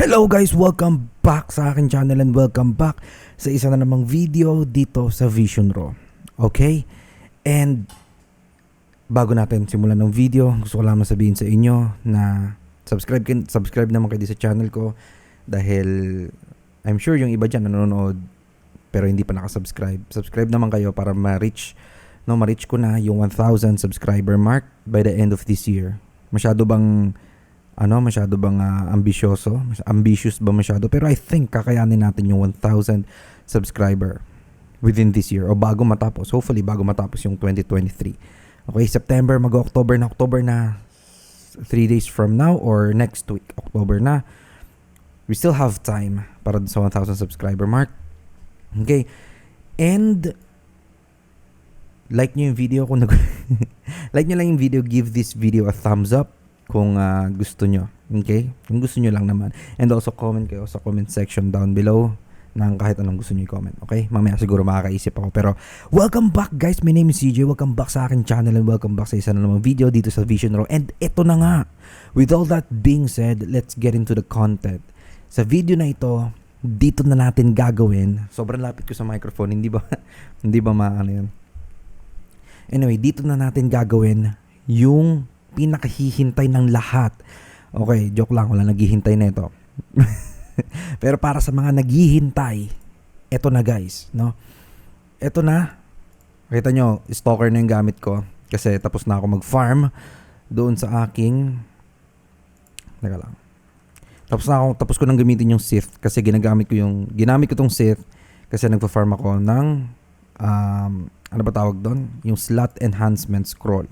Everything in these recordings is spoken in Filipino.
Hello guys! Welcome back sa akin channel and welcome back sa isa na namang video dito sa Vision Raw. Okay? And bago natin simulan ng video, gusto ko lamang sabihin sa inyo na subscribe, subscribe naman kayo sa channel ko dahil I'm sure yung iba dyan nanonood pero hindi pa nakasubscribe. Subscribe naman kayo para ma-reach no, ma-reach ko na yung 1,000 subscriber mark by the end of this year. Masyado bang ano, masyado bang ah, ambisyoso? Ambitious ba masyado? Pero I think kakayanin natin yung 1,000 subscriber within this year o bago matapos. Hopefully bago matapos yung 2023. Okay, September, mag-October na, October na 3 days from now or next week, October na. We still have time para sa 1,000 subscriber mark. Okay. And like nyo yung video kung nag like nyo lang yung video, give this video a thumbs up kung ah, gusto nyo. Okay? Kung gusto nyo lang naman. And also comment kayo sa comment section down below ng kahit anong gusto nyo i-comment. Okay? Mamaya siguro makakaisip ako. Pero welcome back guys. My name is CJ. Welcome back sa akin channel and welcome back sa isa na namang video dito sa Vision Row. And ito na nga. With all that being said, let's get into the content. Sa video na ito, dito na natin gagawin. Sobrang lapit ko sa microphone. Hindi ba? hindi ba maano yun? Anyway, dito na natin gagawin yung pinakahihintay ng lahat. Okay, joke lang, wala naghihintay na ito. Pero para sa mga naghihintay, eto na guys, no? Eto na. Kita nyo, stalker na yung gamit ko. Kasi tapos na ako mag-farm doon sa aking... Teka lang. Tapos na ako, tapos ko nang gamitin yung Sith kasi ginagamit ko yung, ginamit ko tong Sith kasi nagpa-farm ako ng, um, ano ba tawag doon? Yung slot enhancement scroll.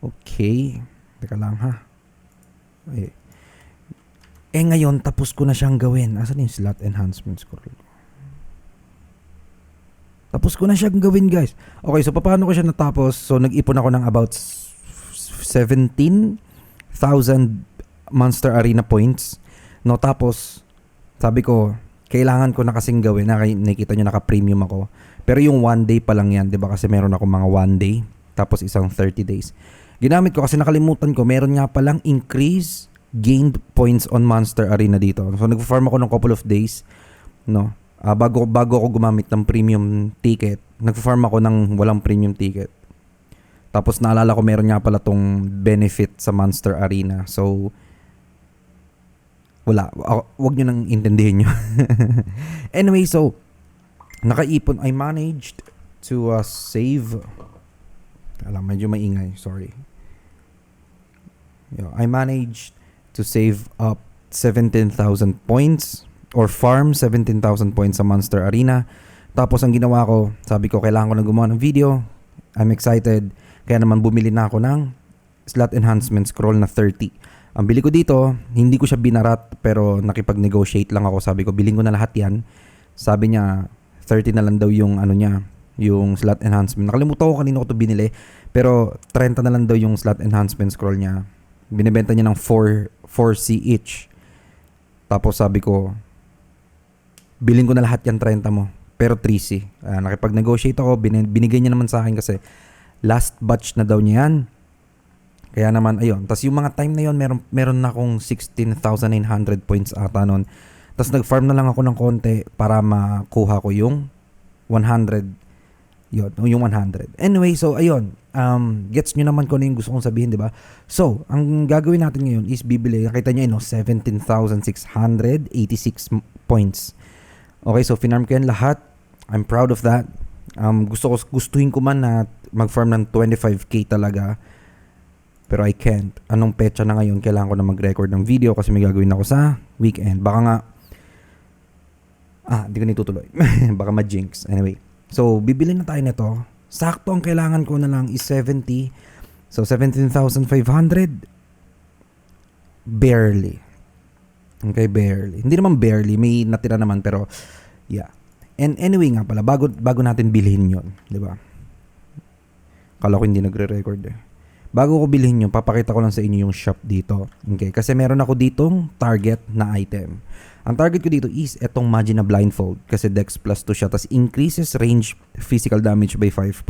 Okay. Teka lang ha. Eh, eh ngayon, tapos ko na siyang gawin. Asan yung slot enhancement scroll? Tapos ko na siyang gawin guys. Okay, so paano ko siya natapos? So nag-ipon ako ng about s- 17,000 Monster Arena points. No, tapos sabi ko, kailangan ko na kasing gawin. Na, nakikita nyo naka-premium ako. Pero yung one day pa lang yan, 'di ba? Kasi meron ako mga one day, tapos isang 30 days. Ginamit ko kasi nakalimutan ko, meron nga palang increase gained points on Monster Arena dito. So nagfa-farm ako ng couple of days, no. Ah, bago bago ako gumamit ng premium ticket, nagfa-farm ako ng walang premium ticket. Tapos naalala ko meron nga pala tong benefit sa Monster Arena. So wala, Ako- wag niyo nang intindihin niyo. anyway, so nakaipon I managed to uh, save alam medyo maingay sorry yeah, I managed to save up 17,000 points or farm 17,000 points sa Monster Arena. Tapos ang ginawa ko sabi ko kailangan ko na gumawa ng video. I'm excited. Kaya naman bumili na ako ng slot enhancement scroll na 30 ang bili ko dito hindi ko siya binarat pero nakipag-negotiate lang ako. Sabi ko bilhin ko na lahat yan. Sabi niya 30 na lang daw yung ano niya, yung slot enhancement. Nakalimutan ko kanino ko to binili, pero 30 na lang daw yung slot enhancement scroll niya. Binebenta niya ng 4 4C each. Tapos sabi ko, bilhin ko na lahat yan 30 mo. Pero 3C. Ah, nakipag-negotiate ako, bin- binigay niya naman sa akin kasi last batch na daw niya yan. Kaya naman, ayun. Tapos yung mga time na yon meron, meron na akong 16,900 points ata nun. Tapos nag-farm na lang ako ng konti para makuha ko yung 100. Yun, yung 100. Anyway, so ayun. Um, gets nyo naman kung ano yung gusto kong sabihin, di ba? So, ang gagawin natin ngayon is bibili. Nakita nyo yun, no? 17,686 m- points. Okay, so finarm ko yan lahat. I'm proud of that. Um, gusto ko, gustuhin ko man na mag-farm ng 25k talaga. Pero I can't. Anong petsa na ngayon, kailangan ko na mag-record ng video kasi may gagawin ako sa weekend. Baka nga, ah, di ko nitutuloy. Baka ma-jinx. Anyway. So, bibili na tayo nito. Sakto ang kailangan ko na lang is 70. So, 17,500. Barely. Okay, barely. Hindi naman barely. May natira naman pero, yeah. And anyway nga pala, bago, bago natin bilhin yon di ba? Kala ko hindi nagre-record eh. Bago ko bilhin yun, papakita ko lang sa inyo yung shop dito. Okay? Kasi meron ako ditong target na item. Ang target ko dito is etong Magina Blindfold kasi Dex plus 2 siya. Tapos increases range physical damage by 5%.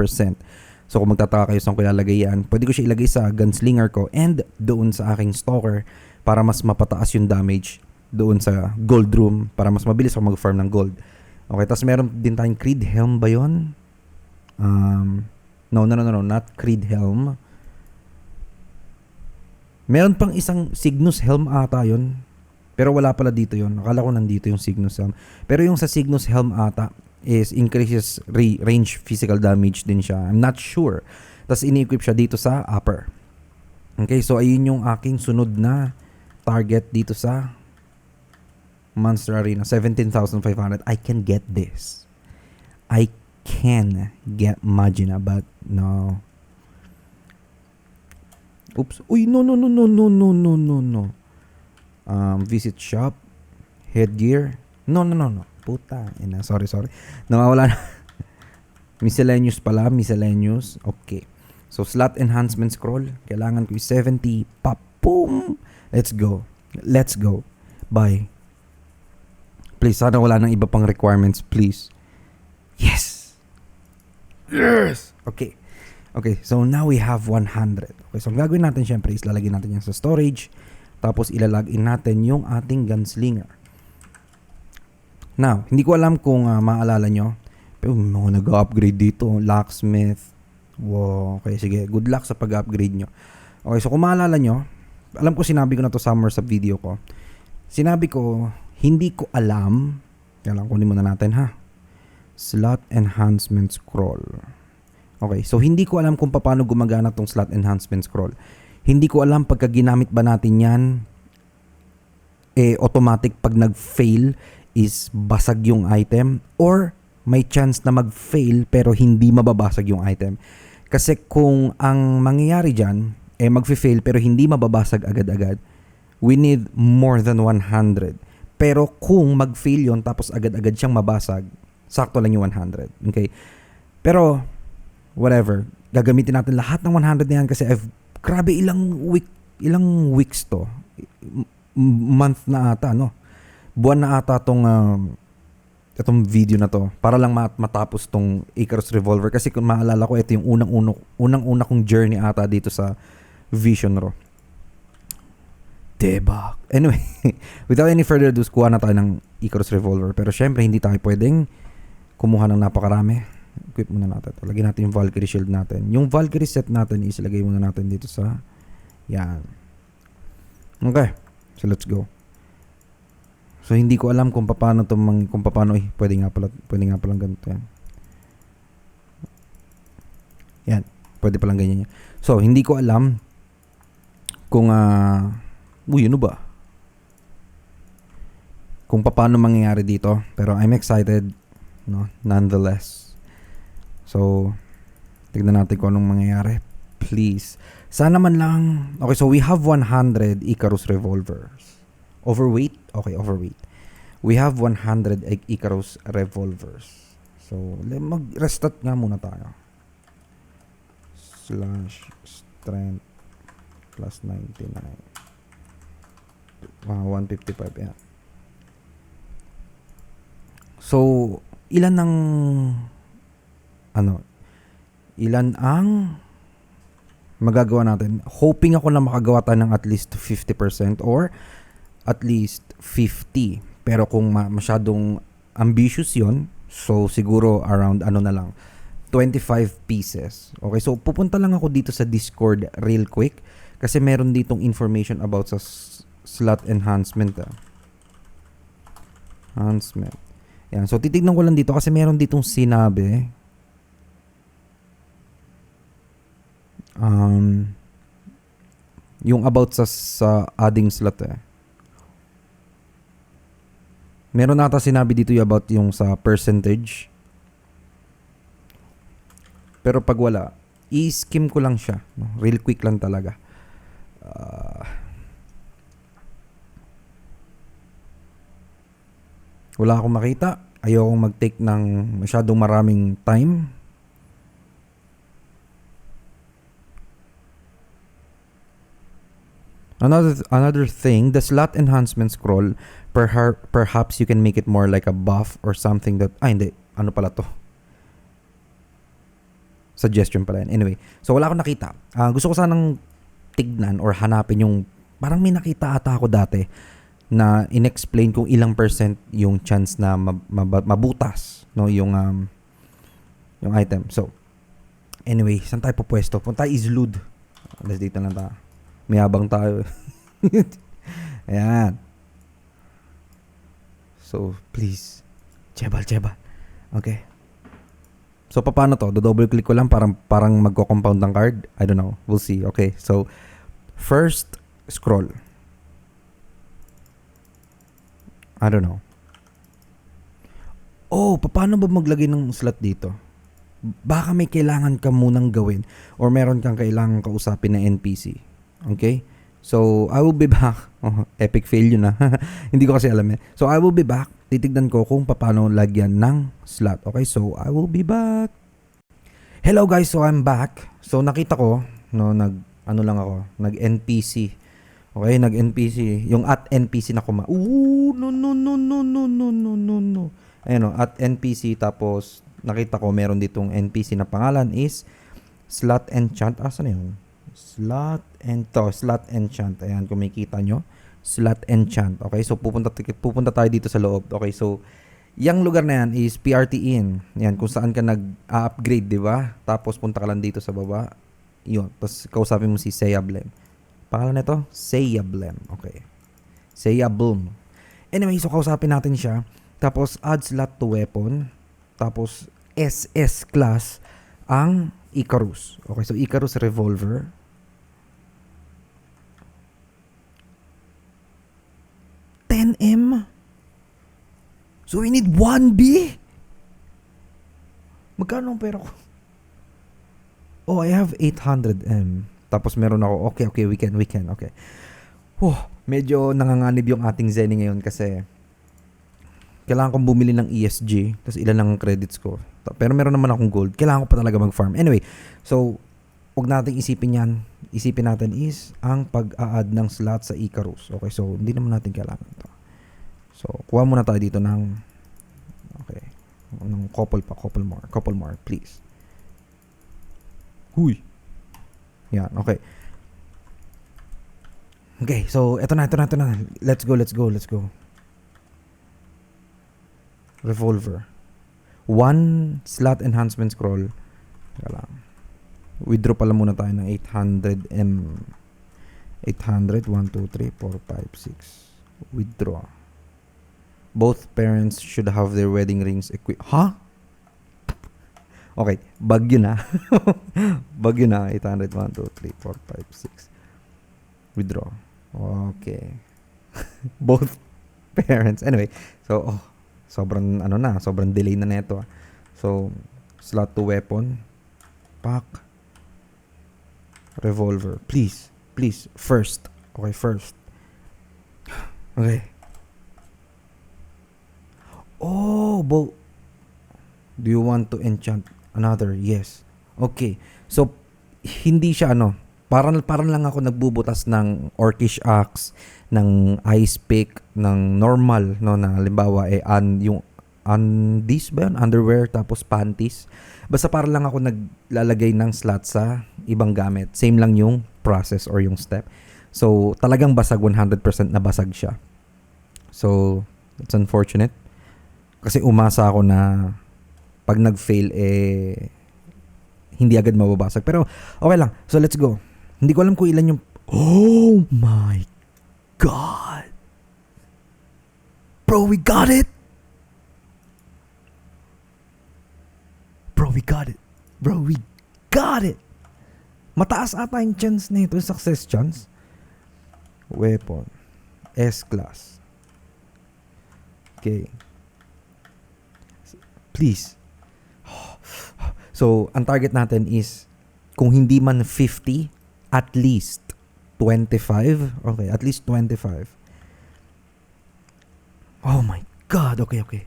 So kung magtataka kayo saan ko ilalagay yan, pwede ko siya ilagay sa gunslinger ko and doon sa aking stalker para mas mapataas yung damage doon sa gold room para mas mabilis ako mag-farm ng gold. Okay, tapos meron din tayong Creed Helm ba yun? Um, no, no, no, no, no, not Creed Helm. Meron pang isang Cygnus Helm ata yun. Pero wala pala dito yun. Akala ko nandito yung Cygnus Helm. Pero yung sa Cygnus Helm ata is increases re- range physical damage din siya. I'm not sure. Tapos ini-equip siya dito sa upper. Okay, so ayun yung aking sunod na target dito sa Monster Arena. 17,500. I can get this. I can get Magina, but no. Oops. Uy, no, no, no, no, no, no, no, no, no. Um, visit shop. Headgear. No, no, no, no. Puta. Ina, sorry, sorry. Nawawala na. miscellaneous pala. Miscellaneous. Okay. So, slot enhancement scroll. Kailangan ko yung 70. Pop. Boom. Let's go. Let's go. Bye. Please, sana wala nang iba pang requirements. Please. Yes. Yes. Okay. Okay, so now we have 100. Okay, so ang gagawin natin syempre is lalagyan natin yan sa storage. Tapos ilalagin natin yung ating gunslinger. Now, hindi ko alam kung uh, maalala nyo. Pero mga nag-upgrade dito. Locksmith. Wow. Okay, sige. Good luck sa pag-upgrade nyo. Okay, so kung maalala nyo, alam ko sinabi ko na to summer sa video ko. Sinabi ko, hindi ko alam. Kaya lang kunin muna natin ha. Slot enhancement scroll. Okay, so hindi ko alam kung paano gumagana tong slot enhancement scroll. Hindi ko alam pagka ginamit ba natin yan, eh automatic pag nag-fail is basag yung item or may chance na mag-fail pero hindi mababasag yung item. Kasi kung ang mangyayari dyan, eh mag-fail pero hindi mababasag agad-agad, we need more than 100. Pero kung mag-fail yon tapos agad-agad siyang mabasag, sakto lang yung 100. Okay? Pero whatever. Gagamitin natin lahat ng 100 na yan kasi I've, grabe ilang week, ilang weeks to. Month na ata, no? Buwan na ata tong um, itong video na to para lang mat- matapos tong Icarus Revolver kasi kung maalala ko ito yung unang-uno unang-una kong journey ata dito sa Vision Raw. Diba? Anyway, without any further ado, kuha na tayo ng Icarus Revolver. Pero syempre, hindi tayo pwedeng kumuha ng napakarami equip muna natin ito. Lagyan natin yung Valkyrie shield natin. Yung Valkyrie set natin is lagay muna natin dito sa yan. Okay. So let's go. So hindi ko alam kung paano to mang, kung paano eh pwede nga pala pwede nga pala ganito yan. Yan. Pwede pa lang ganyan yan. So hindi ko alam kung uh, uy ano ba? Kung paano mangyayari dito pero I'm excited no nonetheless. So, tignan natin kung anong mangyayari. Please. Sana man lang... Okay, so we have 100 Icarus revolvers. Overweight? Okay, overweight. We have 100 Icarus revolvers. So, mag-restart nga muna tayo. Slash strength plus 99. Wow, 155 yan. So, ilan ng ano, ilan ang magagawa natin. Hoping ako na makagawa tayo ng at least 50% or at least 50. Pero kung ma- masyadong ambitious yon so siguro around ano na lang, 25 pieces. Okay, so pupunta lang ako dito sa Discord real quick kasi meron ditong information about sa slot enhancement. Ah. Enhancement. Yan. So titignan ko lang dito kasi meron ditong sinabi um, yung about sa, sa adding slot eh. Meron nata sinabi dito yung about yung sa percentage. Pero pag wala, i-skim ko lang siya. No? Real quick lang talaga. Uh, wala akong makita. Ayokong mag-take ng masyadong maraming time Another another thing, the slot enhancement scroll, perha- perhaps you can make it more like a buff or something that ay hindi, ano pala to? Suggestion pala yan. Anyway, so wala akong nakita. Uh, gusto ko sanang tignan or hanapin yung parang may nakita ata ako dati na inexplain kung ilang percent yung chance na mab- mab- mabutas no yung um, yung item. So anyway, saan tayo pupwesto? Punta tayo Islud. Alas dito lang tayo. Mayabang tayo. Ayan. So, please. Chebal, chebal. Okay. So, paano to? Do-double click ko lang parang, parang magko-compound ng card? I don't know. We'll see. Okay. So, first, scroll. I don't know. Oh, paano ba maglagay ng slot dito? Baka may kailangan ka munang gawin or meron kang kailangan kausapin na NPC. Okay? So, I will be back. Oh, epic fail yun ah. Hindi ko kasi alam eh. So, I will be back. Titignan ko kung paano lagyan ng slot. Okay? So, I will be back. Hello guys, so I'm back. So, nakita ko, no, nag, ano lang ako, nag NPC. Okay, nag NPC. Yung at NPC na kuma. Ooh, no, no, no, no, no, no, no, no, no. Ayan o, at NPC tapos nakita ko meron ditong NPC na pangalan is Slot Enchant. Ah, saan yun? Slot and to, Slot Enchant. Ayan, kung makikita nyo. Slot Enchant. Okay, so pupunta, pupunta tayo dito sa loob. Okay, so yung lugar na yan is PRT Inn. Yan, kung saan ka nag-upgrade, di ba? Tapos punta ka lang dito sa baba. Yun. Tapos kausapin mo si Seyablem. Pangalan nito? Seyablem. Okay. Seyablem. Anyway, so kausapin natin siya. Tapos add slot to weapon. Tapos SS class ang Icarus. Okay, so Icarus revolver. M So we need 1B? Magkano ang pera ko? Oh, I have 800M. Tapos meron ako, okay, okay, we can, we can, okay. Oh, medyo nanganganib yung ating Zenny ngayon kasi kailangan kong bumili ng ESG, tapos ilan lang ang credits ko. Pero meron naman akong gold. Kailangan ko pa talaga mag-farm. Anyway, so, huwag nating isipin yan. Isipin natin is ang pag-a-add ng slot sa Icarus. Okay, so, hindi naman natin kailangan to. So, kuha muna tayo dito ng okay, ng couple pa, couple more, couple more, please. Huy. Yan, okay. Okay, so, eto na, eto na, eto na. Let's go, let's go, let's go revolver. One slot enhancement scroll. Teka lang. Withdraw pala muna tayo ng 800 M. 800, 1, 2, 3, 4, 5, 6. Withdraw. Both parents should have their wedding rings equipped. Huh? Okay, bagyo na. bagyo na. 800, 1, 2, 3, 4, 5, 6. Withdraw. Okay. Both parents. Anyway, so, oh, sobrang ano na, sobrang delay na neto. Ah. So, slot to weapon, pack, revolver. Please, please, first. Okay, first. Okay. Oh, bo Do you want to enchant another? Yes. Okay. So, hindi siya ano, parang parang lang ako nagbubutas ng orcish axe ng ice pick ng normal no na halimbawa eh un, yung undies ba yun? underwear tapos panties basta para lang ako naglalagay ng slot sa ibang gamit same lang yung process or yung step so talagang basag 100% na basag siya so it's unfortunate kasi umasa ako na pag nag-fail eh hindi agad mababasag pero okay lang so let's go hindi ko alam kung ilan yung oh my God. Bro, we got it. Bro, we got it. Bro, we got it. Mataas ata yung chance nito, success chance. Weapon. S-class. Okay. Please. So, ang target natin is kung hindi man 50, at least 25? Okay, at least 25. Oh my God. Okay, okay.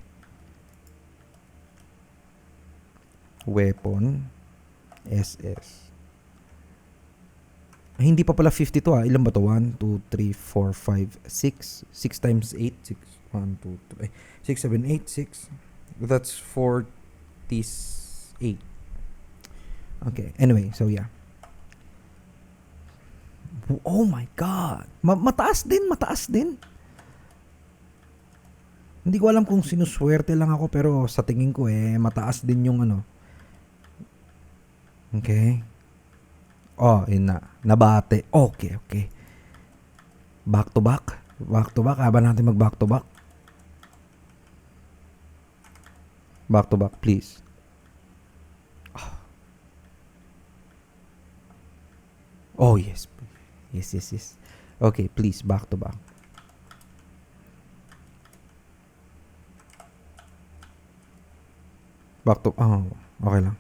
Weapon. SS. Ay, hindi pa pala 50 to ah. Ilan ba to? 1, 2, 3, 4, 5, 6. 6 times 8. 6. 1, 2, 3. 6, 7, 8, 6. That's 48. Okay. Anyway, so yeah. Oh my God. Ma- mataas din, mataas din. Hindi ko alam kung sinuswerte lang ako pero sa tingin ko eh mataas din yung ano. Okay. Oh, yun na. Nabate. Okay, okay. Back to back. Back to back. Habang natin mag back to back. Back to back, please. Ah. Oh, yes. Yes, yes, yes. Okay, please, back to back. Back to... Oh, okay lang.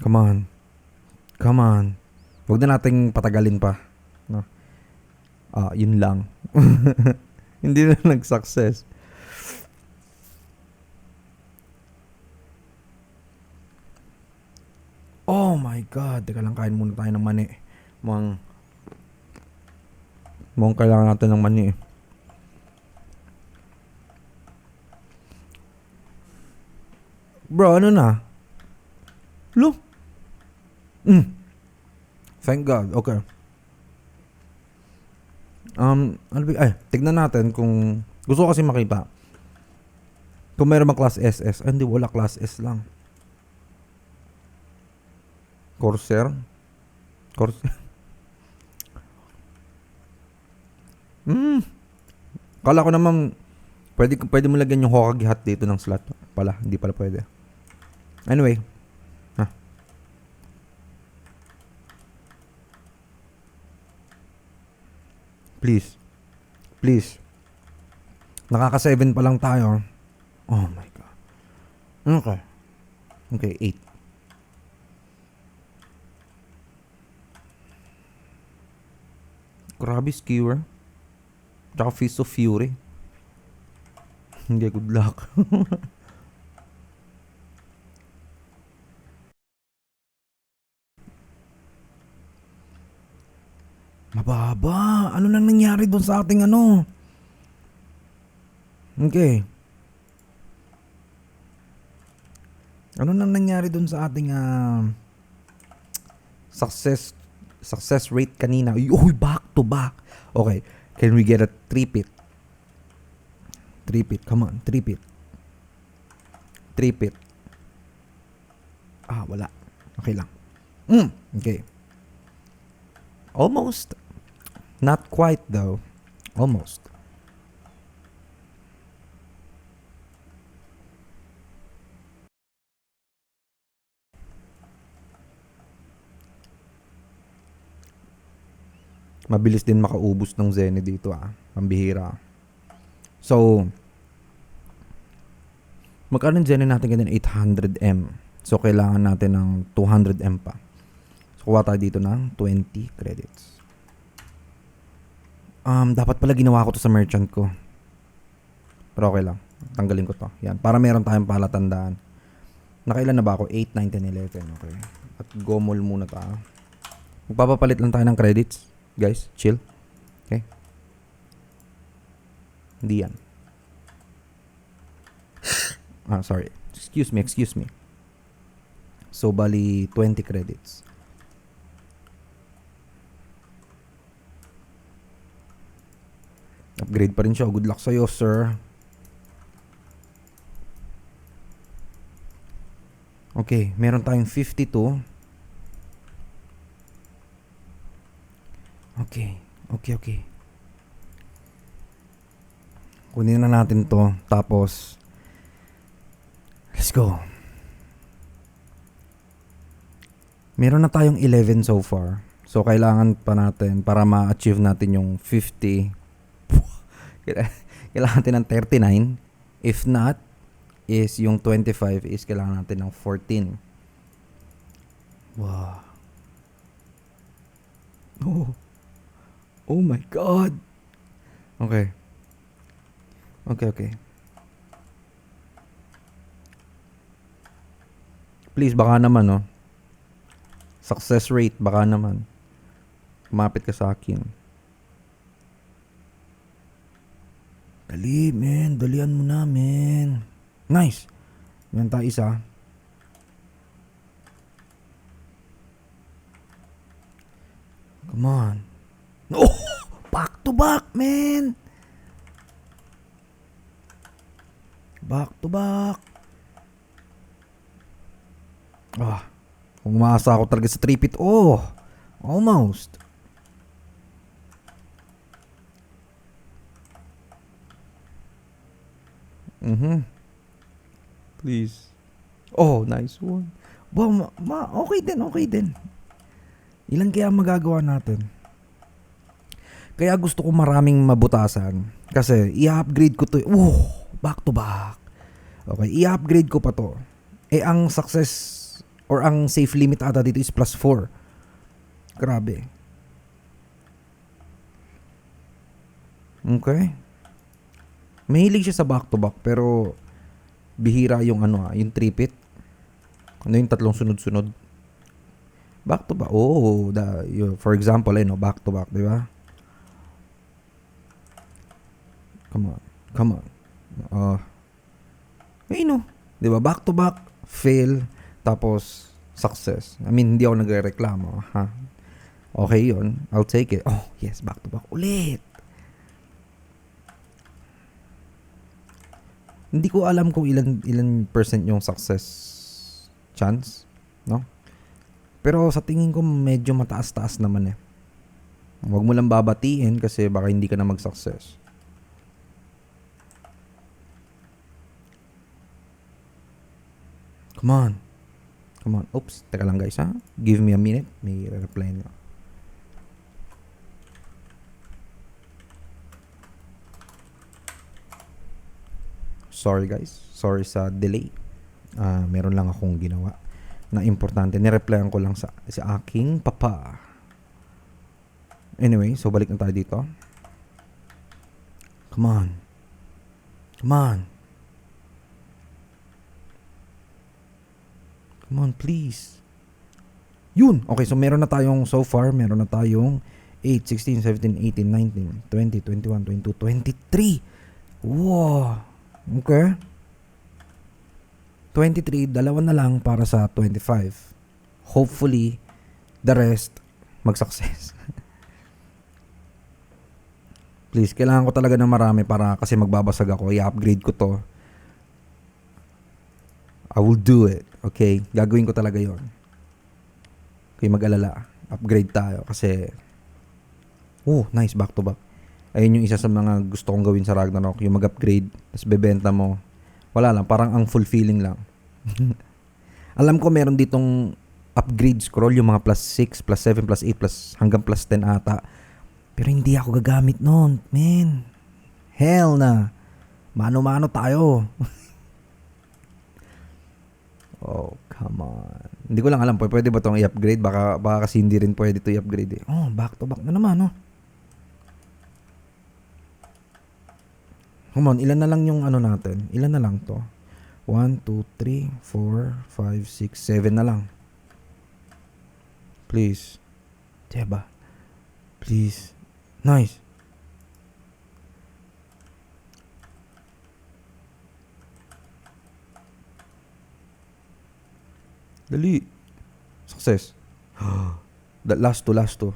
Come on. Come on. Huwag na nating patagalin pa. Ah, yun lang. Hindi na nag-success. Oh my God. Teka lang, kain muna tayo ng mani. Mukhang... Mukhang kailangan natin ng mani eh. Bro, ano na? Lo? Mm. Thank God. Okay. Um, ano ba, ay, tignan natin kung gusto ko kasi makita. Kung meron bang class SS. Ay, hindi, wala class S lang. Corsair? Corsair? Hmm. Kala ko naman, pwede, pwede mo lagyan yung Hokage hat dito ng slot. Pala, hindi pala pwede. Anyway. Please. Please. Nakaka-7 pa lang tayo. Oh my God. Okay. Okay, 8. Grabe skewer. Tsaka Fist of Fury. Hindi, good luck. Mababa. Ano nang nangyari doon sa ating ano? Okay. Ano nang nangyari doon sa ating ah, success success rate kanina? Uy, back to back. Okay. Can we get a three-pit? Three-pit. Come on. Three-pit. Three-pit. Ah, wala. Okay lang. Mm, okay. Almost. Not quite though. Almost. Mabilis din makaubos ng Zenny dito ah. Pambihira. So, magkano yung Zenny natin ganyan? 800M. So, kailangan natin ng 200M pa. So, kuha tayo dito ng 20 credits. Um, dapat pala ginawa ko to sa merchant ko. Pero okay lang. Tanggalin ko to. Yan. Para meron tayong palatandaan. Nakailan na ba ako? 8, 9, 10, 11. Okay. At gomol muna tayo. Magpapapalit lang tayo ng credits. Guys, chill. Okay? Hindi yan. ah, sorry. Excuse me, excuse me. So, bali 20 credits. Upgrade pa rin siya. Good luck sa'yo, sir. Okay, meron tayong 52. Okay, okay, okay. Kunin na natin to. Tapos, let's go. Meron na tayong 11 so far. So, kailangan pa natin para ma-achieve natin yung 50. kailangan natin ng 39. If not, is yung 25 is kailangan natin ng 14. Wow. Oh. Oh my God. Okay. Okay, okay. Please, baka naman, no? Success rate, baka naman. Kumapit ka sa akin. Dali, men. Dalian mo na, men. Nice. Yan tayo isa. Come on. Oh! Back to back, man! Back to back. Ah. Umasa ako talaga sa tripit. Oh! Almost. Mhm. Please. Oh, nice one. Wow, ma, ma- okay din, okay din. Ilan kaya magagawa natin? Kaya gusto ko maraming mabutasan. Kasi i-upgrade ko to. Oh, back to back. Okay, i-upgrade ko pa to. Eh, ang success or ang safe limit ata dito is plus 4. Grabe. Okay. Mahilig siya sa back to back pero bihira yung ano ah, yung tripit. Ano yung tatlong sunod-sunod? Back to back. Oh, the, you, for example, eh, no, back to back, di ba? Come on. Come on. Uh, eh, no. Di ba? Back to back, fail, tapos success. I mean, hindi ako nagre-reklamo. Ha? Okay yun. I'll take it. Oh, yes, back to back. Ulit. Hindi ko alam kung ilan ilan percent yung success chance, no? Pero sa tingin ko medyo mataas-taas naman eh. Huwag mo lang babatiin kasi baka hindi ka na mag-success. Come on. Come on. Oops. Teka lang guys ha. Give me a minute. May reply na. Sorry guys. Sorry sa delay. Ah, meron lang akong ginawa na importante. Nireplyan ko lang sa, sa aking papa. Anyway, so balik na tayo dito. Come on. Come on. Come on, please. Yun. Okay, so meron na tayong so far, meron na tayong 8, 16, 17, 18, 19, 20, 21, 22, 23. Wow. Okay. 23, dalawa na lang para sa 25. Hopefully, the rest, mag-success. Please, kailangan ko talaga ng marami para kasi magbabasag ako. I-upgrade ko to. I will do it. Okay? Gagawin ko talaga yon. Okay, mag-alala. Upgrade tayo kasi Oh, nice back to back. Ayun yung isa sa mga gusto kong gawin sa Ragnarok, yung mag-upgrade, tapos bebenta mo. Wala lang, parang ang fulfilling lang. Alam ko meron ditong upgrade scroll, yung mga plus 6, plus 7, plus 8, plus hanggang plus 10 ata. Pero hindi ako gagamit noon, man. Hell na. Mano-mano tayo. oh, come on. Hindi ko lang alam pwede ba itong i-upgrade? Baka, baka kasi hindi rin pwede ito i-upgrade eh. Oh, back to back na naman, oh. Come on, ilan na lang yung ano natin? Ilan na lang to? 1, 2, 3, 4, 5, 6, 7 na lang. Please. Diba? Please. Nice. Dali. Success. The last to last to.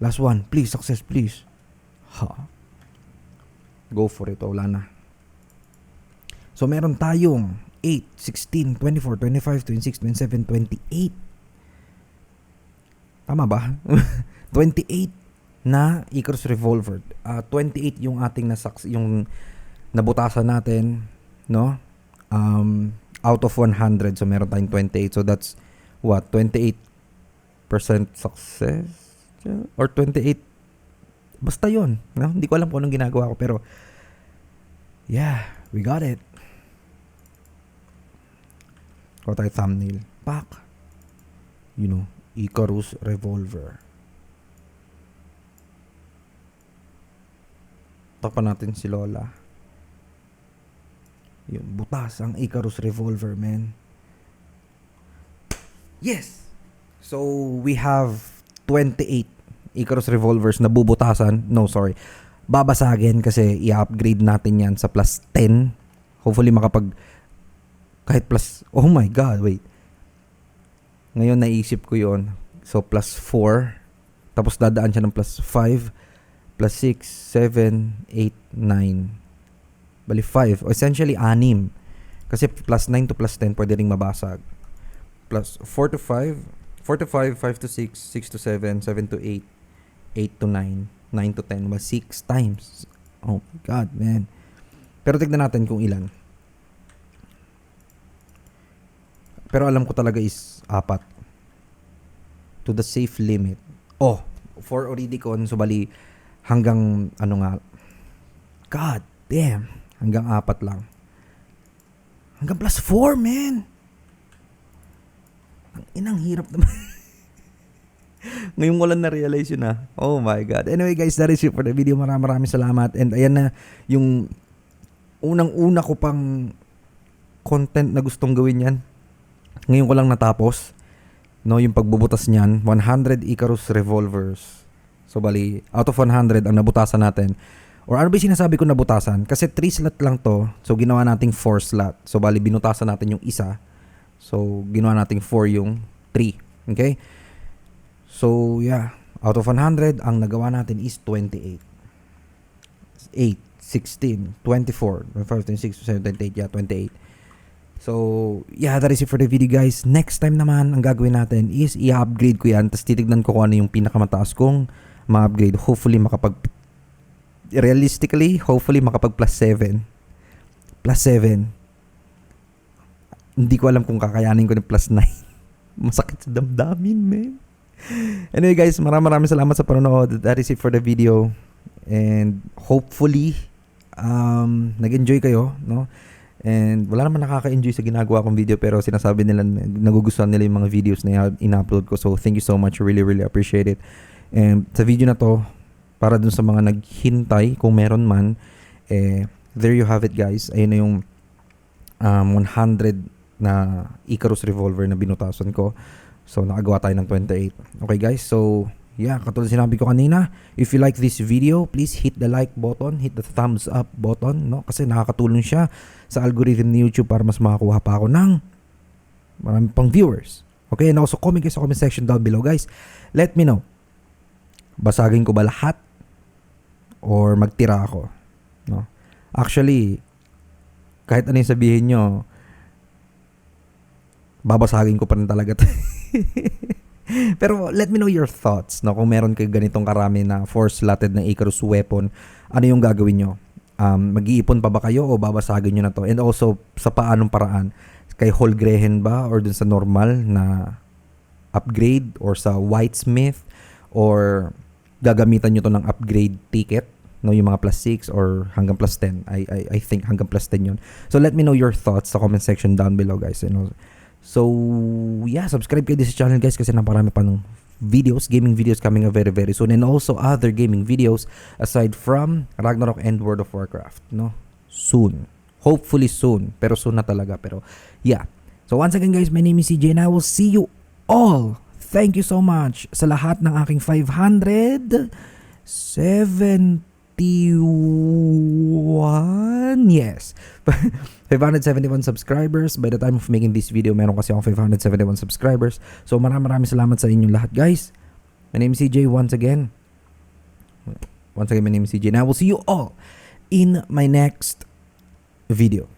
Last one. Please, success, please. Ha. Go for it. Wala na. So, meron tayong 8, 16, 24, 25, 26, 27, 28. Tama ba? 28 na Icarus Revolver. Ah, 28 yung ating nasaks yung nabutasan natin, no? Um, out of 100. So, meron tayong 28. So, that's what? 28% success? Or 28 Basta yon no? Hindi ko alam kung anong ginagawa ko. Pero, yeah, we got it. Kuha tayo thumbnail. Pak. You know, Icarus Revolver. Tapan natin si Lola. Yun, butas ang Icarus Revolver, man. Yes! So, we have 28 Icarus Revolvers na bubutasan. No, sorry. Babasagin kasi i-upgrade natin yan sa plus 10. Hopefully makapag kahit plus, oh my god, wait. Ngayon naisip ko yon So plus 4 Tapos dadaan siya ng plus 5, plus 6, 7, 8, 9. Bali 5. O essentially, 6. Kasi plus 9 to plus 10 pwede ring mabasag. Plus 4 to 5, 4 to 5, 5 to 6, 6 to 7, 7 to 8, 8 to 9, 9 to 10. Well, 6 times. Oh my God, man. Pero tignan natin kung ilan. Pero alam ko talaga is apat. To the safe limit. Oh, for Oridicon, so bali hanggang ano nga. God damn. Hanggang apat lang. Hanggang plus 4, man. Ang inang hirap naman. Ngayon ko lang na-realize yun ah. Oh my God. Anyway guys, that is it for the video. Maraming maraming salamat. And ayan na yung unang-una ko pang content na gustong gawin yan. Ngayon ko lang natapos. No, yung pagbubutas niyan, 100 Icarus revolvers. So bali, out of 100 ang nabutasan natin. Or ano ba yung sinasabi ko nabutasan? Kasi 3 slot lang to. So ginawa nating 4 slot. So bali, binutasan natin yung isa. So ginawa nating 4 yung 3. Okay? So yeah, out of 100, ang nagawa natin is 28. 8, 16, 24, 15, 16, 17, 28, yeah, 28. So, yeah, that is it for the video guys. Next time naman, ang gagawin natin is i-upgrade ko yan. Tapos titignan ko kung ano yung pinakamataas kong ma-upgrade. Hopefully, makapag... Realistically, hopefully, makapag plus 7. Plus 7. Hindi ko alam kung kakayanin ko ng plus 9. Masakit sa damdamin, man. Anyway guys, maraming maraming salamat sa panonood. That is it for the video. And hopefully, um, nag-enjoy kayo, no? And wala naman nakaka-enjoy sa ginagawa kong video pero sinasabi nila na nagugustuhan nila yung mga videos na in-upload ko. So thank you so much. Really, really appreciate it. And sa video na to, para dun sa mga naghintay, kung meron man, eh, there you have it guys. Ayun na yung um, 100 na Icarus revolver na binutasan ko. So nakagawa tayo ng 28. Okay guys, so yeah, katulad sinabi ko kanina, if you like this video, please hit the like button, hit the thumbs up button, no? Kasi nakakatulong siya sa algorithm ni YouTube para mas makakuha pa ako ng marami pang viewers. Okay, and also comment kayo sa comment section down below, guys. Let me know. Basagin ko ba lahat or magtira ako, no? Actually, kahit ano yung sabihin nyo, babasagin ko pa rin talaga. Pero let me know your thoughts, no? Kung meron kayo ganitong karami na four-slotted na Icarus weapon, ano yung gagawin nyo? Um, mag-iipon pa ba kayo o babasagin nyo na to? And also, sa paanong paraan? Kay Holgrehen ba or dun sa normal na upgrade or sa Whitesmith or gagamitan nyo to ng upgrade ticket? No, yung mga plus 6 or hanggang plus 10. I, I, I think hanggang plus 10 yun. So let me know your thoughts sa comment section down below guys. You know, So, yeah, subscribe kayo sa channel guys kasi naparami pa ng videos, gaming videos coming up very very soon and also other gaming videos aside from Ragnarok and World of Warcraft, no? Soon. Hopefully soon, pero soon na talaga pero yeah. So once again guys, my name is CJ and I will see you all. Thank you so much sa lahat ng aking 571 yes 571 subscribers. By the time of making this video meron kasi akong 571 subscribers. So maraming maraming salamat sa inyong lahat guys. My name is CJ once again. Once again my name is CJ and I will see you all in my next video